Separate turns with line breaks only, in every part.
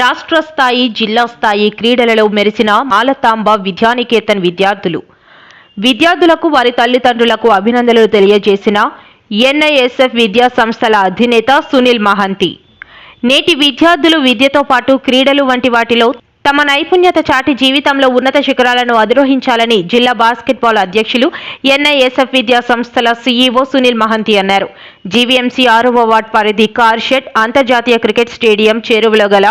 రాష్ట్ర స్థాయి జిల్లా స్థాయి క్రీడలలో మెరిసిన మాలతాంబ విద్యానికేతన్ విద్యార్థులు. విద్యార్థులకు వారి తల్లిదండ్రులకు అభినందనలు తెలియజేసిన ఎన్ఐఎస్ఎఫ్ విద్యా సంస్థల అధినేత సునీల్ మహంతి. నేటి విద్యార్థులు విద్యతో పాటు క్రీడలు వంటి వాటిలో తమ నైపుణ్యత చాటి జీవితంలో ఉన్నత శిఖరాలను అధిరోహించాలని జిల్లా బాస్కెట్బాల్ అధ్యక్షులు ఎన్ఐఎస్ఎఫ్ విద్యా సంస్థల సీఈఓ సునీల్ మహంతి అన్నారు. జీవీఎంసీ ఆరవ వార్డ్ పరిధి కార్ షెడ్ అంతర్జాతీయ క్రికెట్ స్టేడియం చేరువలో గల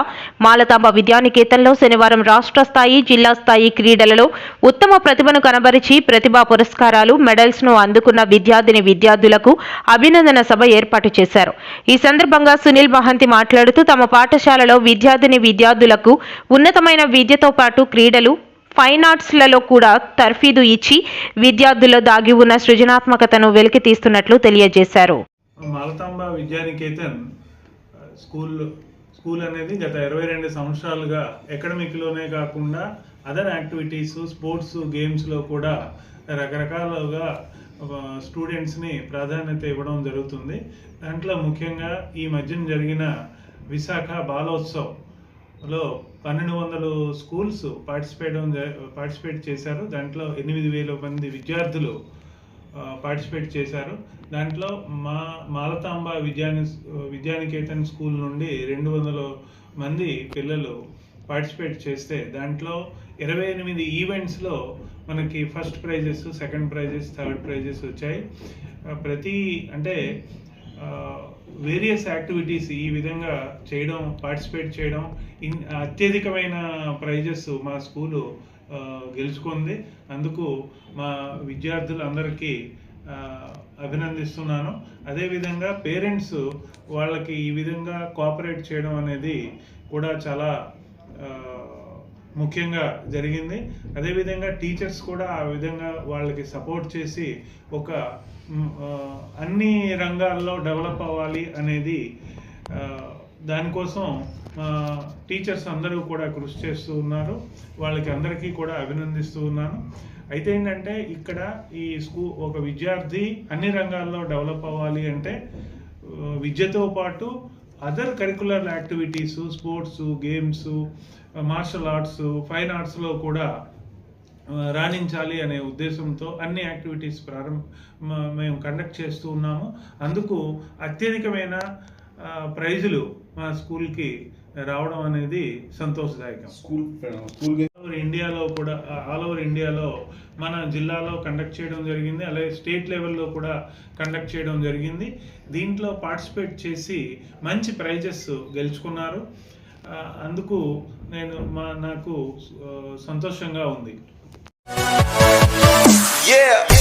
మాలతాంబ విద్యానికేతన్లో శనివారం రాష్ట్ర స్థాయి జిల్లా స్థాయి క్రీడలలో ఉత్తమ ప్రతిభను కనబరిచి ప్రతిభా పురస్కారాలు మెడల్స్ను అందుకున్న విద్యార్థిని విద్యార్థులకు అభినందన సభ ఏర్పాటు చేశారు. ఈ సందర్భంగా సునీల్ మహంతి మాట్లాడుతూ తమ పాఠశాలలో విద్యార్థిని విద్యార్థులకు ఉన్నతమైన విద్యతో పాటు క్రీడలు ఫైన్ ఆర్ట్స్లలో కూడా తర్ఫీదు ఇచ్చి విద్యార్థుల్లో దాగి ఉన్న సృజనాత్మకతను వెలికి తీస్తున్నట్లు తెలియజేశారు.
మాలతాంబ విద్యానికేతన్ స్కూల్ స్కూల్ అనేది గత ఇరవై రెండు సంవత్సరాలుగా అకాడమిక్లోనే కాకుండా అదర్ యాక్టివిటీస్ స్పోర్ట్స్ గేమ్స్లో కూడా రకరకాలుగా స్టూడెంట్స్ని ప్రాధాన్యత ఇవ్వడం జరుగుతుంది. దాంట్లో ముఖ్యంగా ఈ మధ్యన జరిగిన విశాఖ బాలోత్సవ్లో పన్నెండు వందలు స్కూల్స్ పార్టిసిపేట్ పార్టిసిపేట్ చేశారు. దాంట్లో ఎనిమిది వేల మంది విద్యార్థులు పార్టిసిపేట్ చేశారు. దాంట్లో మా మాలతాంబ విద్యాని విద్యానికేతన్ స్కూల్ నుండి రెండు వందల మంది పిల్లలు పార్టిసిపేట్ చేస్తే దాంట్లో ఇరవై ఎనిమిది ఈవెంట్స్లో మనకి first prizes second prizes third prizes వచ్చాయి. ప్రతి అంటే వేరియస్ యాక్టివిటీస్ ఈ విధంగా చేయడం పార్టిసిపేట్ చేయడం ఇన్ అత్యధికమైన ప్రైజెస్ మా స్కూలు గెలుచుకుంది. అందుకు మా విద్యార్థులందరికీ అభినందిస్తున్నాను. అదేవిధంగా పేరెంట్స్ వాళ్ళకి ఈ విధంగా కోఆపరేట్ చేయడం అనేది కూడా చాలా ముఖ్యంగా జరిగింది. అదేవిధంగా టీచర్స్ కూడా ఆ విధంగా వాళ్ళకి సపోర్ట్ చేసి ఒక అన్ని రంగాల్లో డెవలప్ అవ్వాలి అనేది దానికోసం టీచర్స్ అందరూ కూడా కృషి చేస్తూ ఉన్నారు. వాళ్ళకి అందరికీ కూడా అభినందిస్తూ ఉన్నాను. అయితే ఏంటంటే ఇక్కడ ఈ స్కూ ఒక విద్యార్థి అన్ని రంగాల్లో డెవలప్ అవ్వాలి అంటే విద్యతో పాటు other curricular activities sports games martial arts fine ఆర్ట్స్లో కూడా uh, రాణించాలి అనే ఉద్దేశంతో అన్ని యాక్టివిటీస్ ప్రారంభ మేము కండక్ట్ చేస్తూ ఉన్నాము. అందుకు అత్యధికమైన uh, ప్రైజులు మా స్కూల్కి రావడం అనేది సంతోషదాయకం.
స్కూల్ స్కూల్
ఓవర్ ఇండియాలో కూడా ఆల్ ఓవర్ ఇండియాలో మన జిల్లాలో కండక్ట్ చేయడం జరిగింది. అలాగే స్టేట్ లెవెల్లో కూడా కండక్ట్ చేయడం జరిగింది. దీంట్లో పార్టిసిపేట్ చేసి మంచి ప్రైజెస్ గెలుచుకున్నారు. అందుకు నేను మా నాకు సంతోషంగా ఉంది.
Yeah.